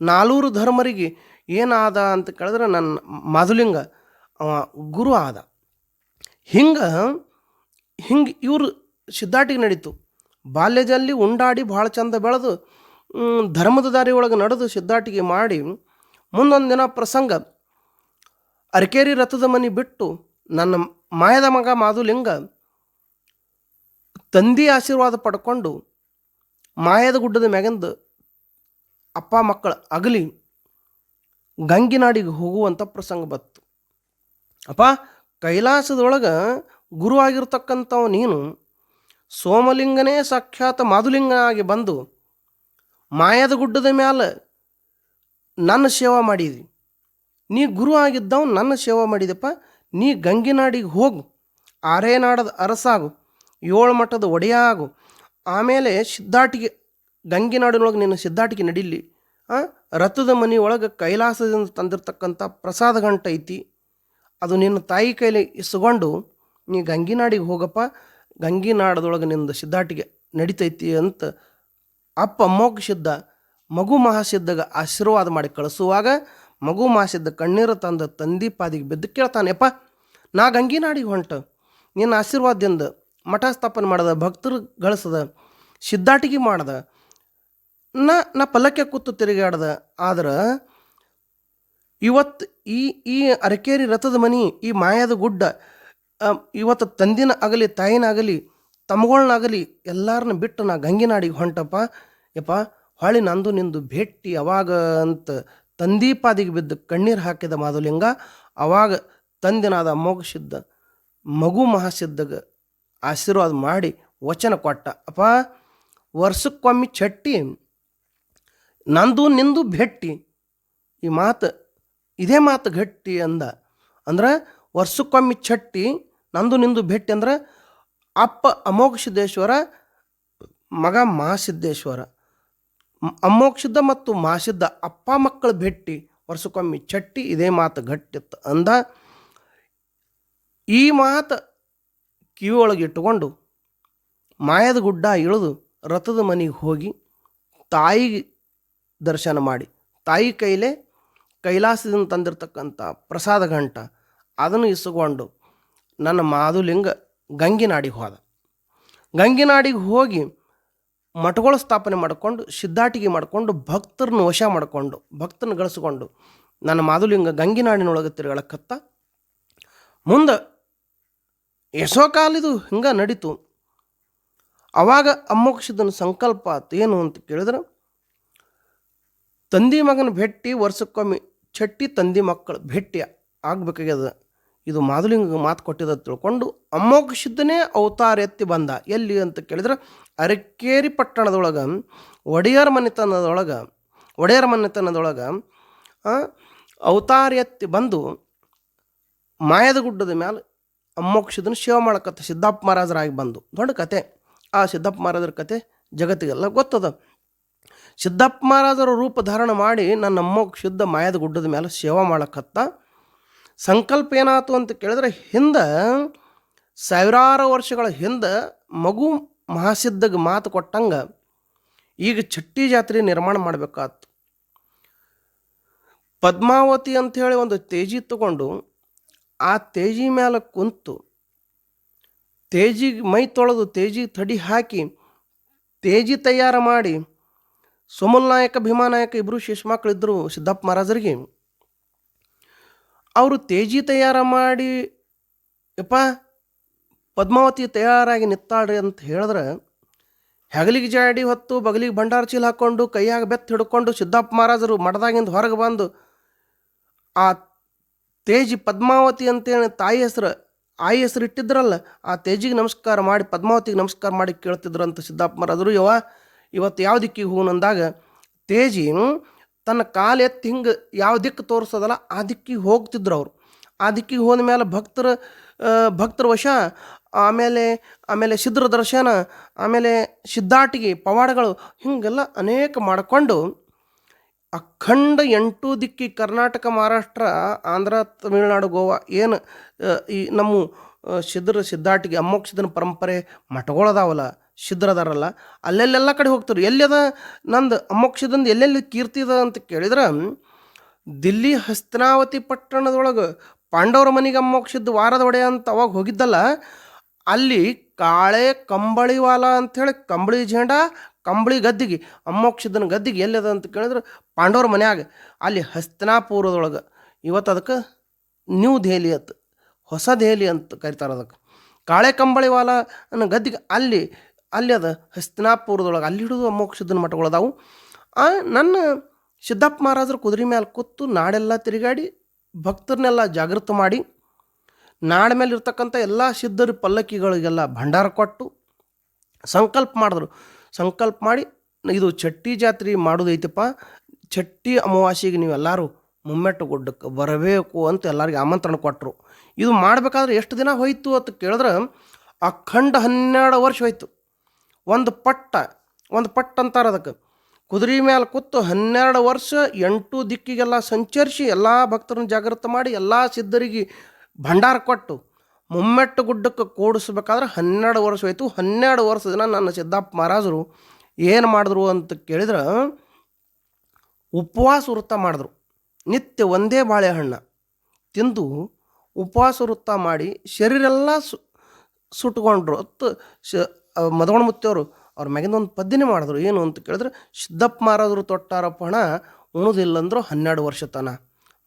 Speaker 1: ನಾಲ್ವರು ಧರ್ಮರಿಗೆ ಏನಾದ ಅಂತ ಕೇಳಿದ್ರೆ ನನ್ನ ಮಾಧುಲಿಂಗ ಗುರು ಆದ. ಹಿಂಗೆ ಹಿಂಗೆ ಇವರು ಸಿದ್ಧಾಟಿಗೆ ನಡೀತು. ಬಾಲ್ಯದಲ್ಲಿ ಉಂಡಾಡಿ ಭಾಳ ಚಂದ ಬೆಳೆದು ಧರ್ಮದ ದಾರಿ ಒಳಗೆ ನಡೆದು ಸಿದ್ಧಾಟಿಗೆ ಮಾಡಿ ಮುಂದೊಂದು ದಿನ ಪ್ರಸಂಗ, ಅರಕೇರಿ ರಥದ ಮನೆ ಬಿಟ್ಟು ನನ್ನ ಮಾಯದ ಮಗ ಮಾಧುಲಿಂಗ ತಂದಿ ಆಶೀರ್ವಾದ ಪಡ್ಕೊಂಡು ಮಾಯದ ಗುಡ್ಡದ ಮ್ಯಾಗಿಂದ ಅಪ್ಪ ಮಕ್ಕಳ ಅಗಲಿ ಗಂಗಿನಾಡಿಗೆ ಹೋಗುವಂಥ ಪ್ರಸಂಗ ಬತ್ತು ಅಪ್ಪ, ಕೈಲಾಸದೊಳಗೆ ಗುರು ಆಗಿರ್ತಕ್ಕಂಥವು ನೀನು ಸೋಮಲಿಂಗನೇ ಸಾಕ್ಷಾತ್ ಮಾಧುಲಿಂಗನಾಗಿ ಬಂದು ಮಾಯದ ಗುಡ್ಡದ ಮ್ಯಾಲ ನನ್ನ ಸೇವಾ ಮಾಡಿದಿ. ನೀ ಗುರು ಆಗಿದ್ದವ್ ನನ್ನ ಸೇವಾ ಮಾಡಿದಪ್ಪ. ನೀ ಗಂಗಿನಾಡಿಗೆ ಹೋಗು. ಆರೇನಾಡದ ಅರಸಾಗು. ಏಳು ಮಠದ ಒಡೆಯ ಆಗು ಆಮೇಲೆ ಸಿದ್ಧಾಟಿಗೆ ಗಂಗಿನಾಡಿನೊಳಗೆ ನಿನ್ನ ಸಿದ್ಧಾಟಿಗೆ ನಡಿಲಿ. ರಥದ ಮನೆ ಒಳಗೆ ಕೈಲಾಸದಿಂದ ತಂದಿರ್ತಕ್ಕಂಥ ಪ್ರಸಾದ ಗಂಟ ಐತಿ. ಅದು ನಿನ್ನ ತಾಯಿ ಕೈಲಿ ಇಸ್ಕೊಂಡು ನೀ ಗಂಗಿನಾಡಿಗೆ ಹೋಗಪ್ಪ. ಗಂಗಿನಾಡದೊಳಗೆ ನಿಂದ ಸಿದ್ಧಾಟಿಗೆ ನಡಿತೈತಿ ಅಂತ ಅಪ್ಪ ಅಮ್ಮೋಗ ಸಿದ್ಧ ಮಗು ಮಹಾಸಿದ್ಧಗ ಆಶೀರ್ವಾದ ಮಾಡಿ ಕಳಿಸುವಾಗ ಮಗು ಮಹಾಸಿದ್ಧ ಕಣ್ಣೀರು ತಂದ ತಂದಿ ಪಾದಿಗೆ ಬಿದ್ದು ಕೇಳ್ತಾನೆಪ್ಪ ನಾ ಗಂಗಿನಾಡಿಗೆ ಹೊಂಟ. ನಿನ್ನ ಆಶೀರ್ವಾದದಿಂದ ಮಠ ಸ್ಥಾಪನೆ ಮಾಡದ, ಭಕ್ತರು ಗಳಿಸದ, ಸಿದ್ಧಾಟಿಗೆ ಮಾಡದ. ನಾ ನಾ ಪಲ್ಲಕ್ಕೆ ಕೂತು ತಿರುಗಾಡ್ದ. ಆದ್ರೆ ಇವತ್ತು ಈ ಈ ಅರಕೇರಿ ರಥದ ಮನಿ, ಈ ಮಾಯದ ಗುಡ್ಡ ಇವತ್ತು ತಂದಿನ ಆಗಲಿ ತಾಯಿನ ಆಗಲಿ ಎಲ್ಲಾರನ್ನ ಬಿಟ್ಟು ನಾ ಗಂಗಿನಾಡಿಗೆ ಹೊಂಟಪ್ಪ. ಯಪ್ಪ ಹೊಳಿ ನಂದು ನಿಂದು ಭೇಟಿ ಅವಾಗ ಅಂತ ತಂದೀಪಾದಿಗೆ ಬಿದ್ದು ಕಣ್ಣೀರು ಹಾಕಿದ ಮಾಧುಲಿಂಗ, ಅವಾಗ ತಂದಿನಾದ ಅಮ್ಮೋಗಿಸಿದ್ದ ಮಗು ಮಹಾಸಿದ್ಧಗ ಆಶೀರ್ವಾದ ಮಾಡಿ ವಚನ ಕೊಟ್ಟ. ಅಪ್ಪ, ವರ್ಷಕ್ಕೊಮ್ಮೆ ಚಟ್ಟಿ, ನಂದು ನಿಂದು ಭೇಟಿ, ಈ ಮಾತು, ಇದೇ ಮಾತು ಗಟ್ಟಿ ಅಂದ. ಅಂದ್ರೆ, ವರ್ಷಕ್ಕೊಮ್ಮೆ ಚಟ್ಟಿ ನಂದು ನಿಂದು ಭೇಟಿ ಅಂದ್ರೆ ಅಪ್ಪ ಅಮೋಘ ಸಿದ್ದೇಶ್ವರ ಮಗ ಮಹಾಸಿದ್ದೇಶ್ವರ ಅಮೋಕ್ಷದ ಮತ್ತು ಮಹಾಸಿದ್ಧ ಅಪ್ಪ ಮಕ್ಕಳ ಭೇಟಿ ವರ್ಷಕ್ಕೊಮ್ಮೆ ಚಟ್ಟಿ ಇದೇ ಮಾತು ಗಟ್ಟಿತ್ತು ಅಂದ. ಈ ಮಾತು ಕಿವಿಯೊಳಗೆ ಇಟ್ಟುಕೊಂಡು ಮಾಯದ ಗುಡ್ಡ ಇಳಿದು ರಥದ ಮನೆಗೆ ಹೋಗಿ ತಾಯಿಗೆ ದರ್ಶನ ಮಾಡಿ. ತಾಯಿ ಕೈಲೇ ಕೈಲಾಸದಿಂದ ತಂದಿರತಕ್ಕಂಥ ಪ್ರಸಾದ ಘಂಟ ಅದನ್ನು ಇಸ್ಕೊಂಡು ನನ್ನ ಮಾಧುಲಿಂಗ ಗಂಗಿನಾಡಿಗೆ ಹೋದ. ಗಂಗಿನಾಡಿಗೆ ಹೋಗಿ ಮಠಗಳು ಸ್ಥಾಪನೆ ಮಾಡಿಕೊಂಡು, ಸಿದ್ಧಾಟಿಗೆ ಮಾಡಿಕೊಂಡು, ಭಕ್ತರನ್ನ ವಶ ಮಾಡಿಕೊಂಡು ಭಕ್ತನ ಗಳಿಸ್ಕೊಂಡು ನನ್ನ ಮಾಧುಲಿಂಗ ಗಂಗಿನಾಡಿನೊಳಗೆ ತಿರುಗಾಳಕತ್ತ ಮುಂದೆ ಎಷ್ಟೋ ಕಾಲಿದು ಹಿಂಗೆ ನಡೀತು. ಅವಾಗ ಅಮ್ಮೋಕ್ಷದನ ಸಂಕಲ್ಪ ಆತು. ಏನು ಅಂತ ಕೇಳಿದ್ರೆ, ತಂದಿ ಮಗನ ಭೇಟಿ ವರ್ಷಕ್ಕೊಮ್ಮೆ, ಚಟ್ಟಿ ತಂದಿ ಮಕ್ಕಳು ಭೇಟಿ ಆಗ್ಬೇಕಾಗ್ಯದ. ಇದು ಮಾದುಲಿಂಗ ಮಾತು ಕೊಟ್ಟಿದ್ದ ತಿಳ್ಕೊಂಡು ಅಮೋಘ ಅವತಾರ ಎತ್ತಿ ಬಂದ. ಎಲ್ಲಿ ಅಂತ ಕೇಳಿದ್ರೆ ಅರಕೇರಿ ಪಟ್ಟಣದೊಳಗೆ, ಒಡೆಯರ ಮನೆತನದೊಳಗೆ ಒಡೆಯರ ಮನೆತನದೊಳಗೆ ಅವತಾರ ಎತ್ತಿ ಬಂದು ಮಾಯದ ಗುಡ್ಡದ ಮೇಲೆ ಅಮ್ಮೋಕ್ಷದನ್ನು ಸೇವೆ ಮಾಡಕತ್ತ ಸಿದ್ದಪ್ಪ ಮಹಾರಾಜರಾಗಿ ಬಂದು. ದೊಡ್ಡ ಕತೆ. ಆ ಸಿದ್ದಪ್ಪ ಮಹಾರಾಜರ ಕತೆ ಜಗತ್ತಿಗೆಲ್ಲ ಗೊತ್ತದ. ಸಿದ್ದಪ್ಪ ಮಹಾರಾಜರ ರೂಪ ಧಾರಣ ಮಾಡಿ ನನ್ನ ಅಮ್ಮೋಕ್ಷ ಮಾಯದ ಗುಡ್ಡದ ಮೇಲೆ ಸೇವಾ ಮಾಡಕತ್ತ ಸಂಕಲ್ಪ ಏನಾಯ್ತು ಅಂತ ಕೇಳಿದ್ರೆ ಹಿಂದೆ ಸಾವಿರಾರು ವರ್ಷಗಳ ಹಿಂದೆ ಮಗು ಮಹಾಸಿದ್ಧಗೆ ಮಾತು ಕೊಟ್ಟಂಗೆ ಈಗ ಚಟ್ಟಿ ಜಾತ್ರೆ ನಿರ್ಮಾಣ ಮಾಡಬೇಕಾಯ್ತು. ಪದ್ಮಾವತಿ ಅಂಥೇಳಿ ಒಂದು ತೇಜಿ ತಗೊಂಡು ಆ ತೇಜಿ ಮೇಲೆ ಕುಂತು ತೇಜಿಗೆ ಮೈ ತೊಳೆದು ತೇಜಿ ತಡಿ ಹಾಕಿ ತೇಜಿ ತಯಾರು ಮಾಡಿ ಸೋಮಲ್ ನಾಯಕ ಭೀಮಾನಾಯಕ ಇಬ್ಬರು ಶಿಶುಮಕ್ಕಳಿದ್ದರು ಸಿದ್ದಪ್ಪ ಮಹಾರಾಜರಿಗೆ ಅವರು ತೇಜಿ ತಯಾರ ಮಾಡಿ, ಯಪ್ಪ, ಪದ್ಮಾವತಿ ತಯಾರಾಗಿ ನಿತ್ತಾಳ್ರಿ ಅಂತ ಹೇಳಿದ್ರೆ, ಹೆಗಲಿಗೆ ಜಾಡಿ ಹೊತ್ತು ಬಗಲಿಗೆ ಭಂಡಾರ ಚೀಲ ಹಾಕ್ಕೊಂಡು, ಕೈಯಾಗ ಬೆತ್ತ ಹಿಡ್ಕೊಂಡು ಸಿದ್ದಪ್ಪ ಮಹಾರಾಜರು ಮಠದಾಗಿಂದ ಹೊರಗೆ ಬಂದು, ಆ ತೇಜಿ ಪದ್ಮಾವತಿ ಅಂತೇಳಿ ತಾಯಿ ಹೆಸರು, ಆಯಿ ಹೆಸರು ಇಟ್ಟಿದ್ರಲ್ಲ, ಆ ತೇಜಿಗೆ ನಮಸ್ಕಾರ ಮಾಡಿ, ಪದ್ಮಾವತಿಗೆ ನಮಸ್ಕಾರ ಮಾಡಿ ಕೇಳ್ತಿದ್ರು ಅಂತ ಸಿದ್ದಪ್ಪ ಮಹಾರಾಜರು. ಯವ ಇವತ್ತು ಯಾವ ದಿಕ್ಕಿಗೆ ಹೂನಂದಾಗ ತೇಜಿ ತನ್ನ ಕಾಲು ಎತ್ತಿ ಹಿಂಗೆ ಯಾವ ದಿಕ್ಕು ತೋರಿಸೋದಲ್ಲ ಆ ದಿಕ್ಕಿಗೆ ಹೋಗ್ತಿದ್ರು ಅವರು. ಆ ದಿಕ್ಕಿಗೆ ಹೋದ ಮೇಲೆ ಭಕ್ತರ ಭಕ್ತರ ವಶ, ಆಮೇಲೆ ಆಮೇಲೆ ಸಿದ್ರ ದರ್ಶನ, ಆಮೇಲೆ ಸಿದ್ಧಾಟಿಗೆ ಪವಾಡಗಳು, ಹೀಗೆಲ್ಲ ಅನೇಕ ಮಾಡಿಕೊಂಡು ಅಖಂಡ ಎಂಟು ದಿಕ್ಕಿ ಕರ್ನಾಟಕ, ಮಹಾರಾಷ್ಟ್ರ, ಆಂಧ್ರ, ತಮಿಳುನಾಡು, ಗೋವಾ ಏನು ಈ ನಮ್ಮ ಸಿದ್ರ ಸಿದ್ಧಾಟಿಗೆ ಅಮ್ಮೋಕ್ಷದನ ಪರಂಪರೆ ಮಠಗಳದಾವಲ್ಲ. ಸಿದ್ಧರದಾರಲ್ಲ ಅಲ್ಲೆಲ್ಲೆಲ್ಲ ಕಡೆ ಹೋಗ್ತಾರೆ ಎಲ್ಲಿದ ನಂದು ಅಮೋಕ್ಷದಂದು ಎಲ್ಲೆಲ್ಲಿ ಕೀರ್ತಿ ಅದ ಅಂತ ಕೇಳಿದ್ರೆ, ದಿಲ್ಲಿ ಹಸ್ತನಾವತಿ ಪಟ್ಟಣದೊಳಗೆ ಪಾಂಡವರ ಮನೆಗೆ ಅಮ್ಮೋಕ್ಷದ ವಾರದ ಒಡೆ ಅಂತ ಅವಾಗ ಹೋಗಿದ್ದಲ್ಲ, ಅಲ್ಲಿ ಕಾಳೆ ಕಂಬಳಿವಾಲ ಅಂಥೇಳಿ ಕಂಬಳಿ ಜೇಂಡ, ಕಂಬಳಿ ಗದ್ದಿಗೆ ಅಮ್ಮೋಕ್ಷದನ ಗದ್ದಿಗೆ ಎಲ್ಲಿದೆ ಅಂತ ಕೇಳಿದ್ರೆ ಪಾಂಡವರ ಮನ್ಯಾಗ. ಅಲ್ಲಿ ಹಸ್ತನಾಪುರದೊಳಗೆ, ಇವತ್ತು ಅದಕ್ಕೆ ನ್ಯೂ ದೆಹಲಿ ಅಂತ, ಹೊಸ ದೆಹಲಿ ಅಂತ ಕರಿತಾರೆ ಅದಕ್ಕೆ. ಕಾಳೆ ಕಂಬಳಿವಾಲ ಅನ್ನೋ ಗದ್ದಿಗೆ ಅಲ್ಲಿ ಅಲ್ಲಿ ಅದ, ಹಸ್ತನಾಪುರದೊಳಗೆ. ಅಲ್ಲಿ ಹಿಡಿದು ಅಮ್ಮೋಕ್ಷದನ ಮಠಗಳದಾವು. ಆ ನನ್ನ ಸಿದ್ದಪ್ಪ ಮಹಾರಾಜರು ಕುದುರೆ ಮೇಲೆ ಕೂತು ನಾಡೆಲ್ಲ ತಿರುಗಾಡಿ, ಭಕ್ತರನ್ನೆಲ್ಲ ಜಾಗೃತ ಮಾಡಿ, ನಾಡ ಮೇಲೆ ಇರ್ತಕ್ಕಂಥ ಎಲ್ಲ ಸಿದ್ಧರ ಪಲ್ಲಕ್ಕಿಗಳಿಗೆಲ್ಲ ಭಂಡಾರ ಕೊಟ್ಟು, ಸಂಕಲ್ಪ ಮಾಡಿದ್ರು. ಸಂಕಲ್ಪ ಮಾಡಿ, ಇದು ಚಟ್ಟಿ ಜಾತ್ರೆ ಮಾಡೋದೈತಪ್ಪ ಚಟ್ಟಿ ಅಮಾವಾಸ್ಯೆಗೆ ನೀವೆಲ್ಲರೂ ಮುಮ್ಮೆಟ್ಟು ಗುಡ್ಡಕ್ಕೆ ಬರಬೇಕು ಅಂತ ಎಲ್ಲರಿಗೆ ಆಮಂತ್ರಣ ಕೊಟ್ಟರು ಇದು ಮಾಡಬೇಕಾದ್ರೆ ಎಷ್ಟು ದಿನ ಹೋಯಿತು ಅಂತ ಕೇಳಿದ್ರೆ, ಅಖಂಡ ಹನ್ನೆರಡು ವರ್ಷ ಹೋಯ್ತು. ಒಂದು ಪಟ್ಟ ಒಂದು ಪಟ್ಟ ಅಂತಾರೆ ಅದಕ್ಕೆ. ಕುದುರೆ ಮೇಲೆ ಕೂತು ಹನ್ನೆರಡು ವರ್ಷ ಎಂಟು ದಿಕ್ಕಿಗೆಲ್ಲ ಸಂಚರಿಸಿ ಎಲ್ಲ ಭಕ್ತರನ್ನು ಜಾಗೃತ ಮಾಡಿ ಎಲ್ಲ ಸಿದ್ಧರಿಗೆ ಭಂಡಾರ ಕೊಟ್ಟು ಮುಮ್ಮೆಟ್ಟು ಗುಡ್ಡಕ್ಕೆ ಕೂಡಿಸ್ಬೇಕಾದ್ರೆ ಹನ್ನೆರಡು ವರ್ಷ ಆಯಿತು ಹನ್ನೆರಡು ವರ್ಷ ದಿನ ನನ್ನ ಸಿದ್ದಪ್ಪ ಮಹಾರಾಜರು ಏನು ಮಾಡಿದ್ರು ಅಂತ ಕೇಳಿದ್ರೆ ಉಪವಾಸ ವೃತ್ತ ಮಾಡಿದ್ರು. ನಿತ್ಯ ಒಂದೇ ಬಾಳೆಹಣ್ಣು ತಿಂದು ಉಪವಾಸ ವೃತ್ತ ಮಾಡಿ ಶರೀರೆಲ್ಲ ಸು, ಸುಟ್ಕೊಂಡ್ರು. ಅತ್ತು ಶ ಮದವಣ ಮುತ್ತೇವರು ಅವ್ರ ಮ್ಯಾಗಿಂದ ಒಂದು ಪದ್ಯನೇ ಮಾಡಿದ್ರು. ಏನು ಅಂತ ಕೇಳಿದ್ರೆ, ಸಿದ್ದಪ್ಪ ತೊಟ್ಟಾರಪ್ಪ ಹಣ ಉಣುದಿಲ್ಲಂದ್ರು ಹನ್ನೆರಡು ವರ್ಷ ತನ.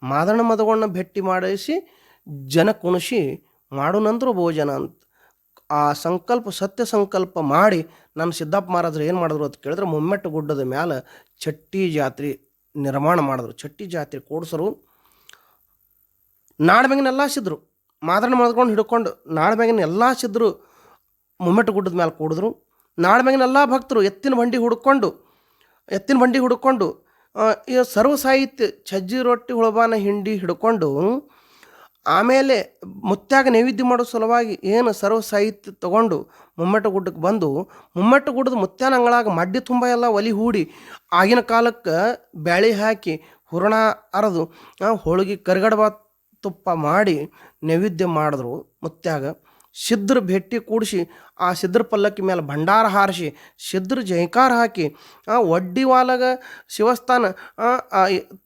Speaker 1: ಮಾದಣ ಮದವಣ್ಣ ಭೇಟಿ ಮಾಡಿಸಿ, ಜನ ಕುಣಿಸಿ ಮಾಡೋನಂದ್ರು ಭೋಜನ ಅಂತ. ಆ ಸಂಕಲ್ಪ, ಸತ್ಯ ಸಂಕಲ್ಪ ಮಾಡಿ ನನ್ನ ಸಿದ್ದಪ್ಪ ಮಹಾರಾಜರು ಏನು ಮಾಡಿದ್ರು ಅಂತ ಕೇಳಿದ್ರೆ, ಮುಮ್ಮೆಟ್ಟು ಗುಡ್ಡದ ಮ್ಯಾಲೆ ಚಟ್ಟಿ ಜಾತ್ರೆ ನಿರ್ಮಾಣ ಮಾಡಿದ್ರು. ಚಟ್ಟಿ ಜಾತ್ರೆ ಕೂಡ್ಸರು. ನಾಡ್ಬ್ಯಾಗಿನ ಎಲ್ಲ ಸಿದ್ರು. ಮಾದಣ್ಣ ಮಾಡ್ಕೊಂಡು ಹಿಡ್ಕೊಂಡು ನಾಡ್ಬ್ಯಾಗಿನ ಎಲ್ಲ ಸಿದ್ರು. ಮುಮ್ಮೆಟ್ಟು ಗುಡ್ಡದ ಮೇಲೆ ಕೂಡಿದ್ರು. ನಾಡ್ಬ್ಯಾಗಿನ ಎಲ್ಲ ಭಕ್ತರು ಎತ್ತಿನ ಬಂಡಿ ಹುಡುಕೊಂಡು, ಎತ್ತಿನ ಬಂಡಿ ಹುಡುಕೊಂಡು ಸರ್ವ ಸಾಹಿತ್ಯ ಸಜ್ಜಿ ರೊಟ್ಟಿ ಹುಳಬಾನ ಹಿಂಡಿ ಹಿಡ್ಕೊಂಡು, ಆಮೇಲೆ ಮುತ್ತಾಗ ನೈವೇದ್ಯ ಮಾಡೋ ಸಲುವಾಗಿ ಏನು ಸರ್ವ ಸಾಹಿತ್ಯ ತಗೊಂಡು ಮುಮ್ಮಟ ಗುಡ್ಡಕ್ಕೆ ಬಂದು, ಮುಮ್ಮಟ ಗುಡ್ಡದ ಮುತ್ತಾನ ಅಂಗಳಾಗ ಮಡ್ಡಿ ತುಂಬ ಎಲ್ಲ ಒಲಿ ಹೂಡಿ ಆಗಿನ ಕಾಲಕ್ಕೆ ಬ್ಯಾಳಿ ಹಾಕಿ ಹೂರಣ ಅರದು ಹೋಳಿಗೆ ಕರಿಗಡಬ ತುಪ್ಪ ಮಾಡಿ ನೈವೇದ್ಯ ಮಾಡಿದ್ರು ಮುತ್ತಾಗ ಸಿದ್ಧರು ಭೇಟಿ ಕೂಡಿಸಿ ಆ ಸಿದ್ರ ಪಲ್ಲಕ್ಕಿ ಮೇಲೆ ಭಂಡಾರ ಹಾರಿಸಿ ಸಿದ್ರ ಜೈಕಾರ ಹಾಕಿ ಒಡ್ಡಿ ವಾಲಗ ಶಿವಸ್ಥಾನ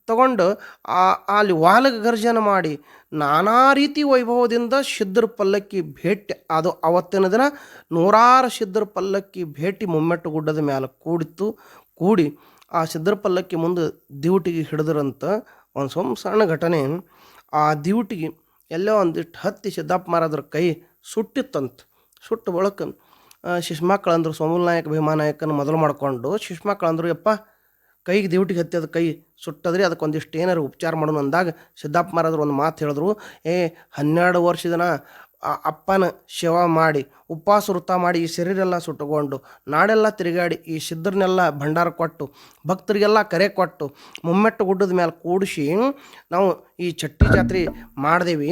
Speaker 1: ತಗೊಂಡು ಆ, ಅಲ್ಲಿ ವಾಲಗ ಗರ್ಜನ ಮಾಡಿ ನಾನಾ ರೀತಿ ವೈಭವದಿಂದ ಸಿದ್ರ ಪಲ್ಲಕ್ಕಿ ಭೇಟಿ, ಅದು ಅವತ್ತಿನ ದಿನ ನೂರಾರು ಸಿದ್ರ ಪಲ್ಲಕ್ಕಿ ಭೇಟಿ ಮುಮ್ಮೆಟ್ಟು ಗುಡ್ಡದ ಮೇಲೆ ಕೂಡಿತ್ತು, ಕೂಡಿ ಆ ಸಿದ್ರ ಪಲ್ಲಕ್ಕಿ ಮುಂದೆ ದಿವಟಿಗೆ ಹಿಡಿದ್ರಂತ ಒಂದು ಸೊಮ್ ಸಣ್ಣ ಘಟನೆ. ಆ ದಿವಟಿಗೆ ಎಲ್ಲೋ ಒಂದಿಟ್ಟು ಹತ್ತಿ ಸಿದ್ದಪ್ಪ ಮಾರಾದ್ರ ಕೈ ಸುಟ್ಟಿತ್ತಂತ. ಸುಟ್ಟ ಬಳಕ ಅಂದರು ಸೋಮಲ್ ನಾಯಕ ಭೀಮಾನಾಯಕನ ಮೊದಲು ಮಾಡಿಕೊಂಡು ಅಂದರು ಯಪ್ಪ, ಕೈಗೆ ದಿವಟಿಗೆ ಹತ್ತಿ ಅದು ಕೈ ಸುಟ್ಟದ್ರಿ ಅದಕ್ಕೆ ಒಂದಿಷ್ಟು ಏನಾರು ಉಪಚಾರ ಮಾಡೋಣ ಅಂದಾಗ ಸಿದ್ದಪ್ಪ ಮಹಾರಾಜರು ಒಂದು ಮಾತು ಹೇಳಿದ್ರು, ಏ, ಹನ್ನೆರಡು ವರ್ಷದನ ಆ ಅಪ್ಪನ ಶವ ಮಾಡಿ, ಉಪವಾಸ ವೃತ್ತ ಮಾಡಿ ಈ ಶರೀರೆಲ್ಲ ಸುಟ್ಟುಕೊಂಡು, ನಾಡೆಲ್ಲ ತಿರುಗಾಡಿ ಈ ಸಿದ್ಧರನ್ನೆಲ್ಲ ಭಂಡಾರ ಕೊಟ್ಟು, ಭಕ್ತರಿಗೆಲ್ಲ ಕರೆ ಕೊಟ್ಟು, ಮುಮ್ಮೆಟ್ಟು ಗುಡ್ಡದ ಮೇಲೆ ಕೂಡಿಸಿ, ನಾವು ಈ ಚಟ್ಟಿ ಜಾತ್ರೆ ಮಾಡಿದೆವಿ.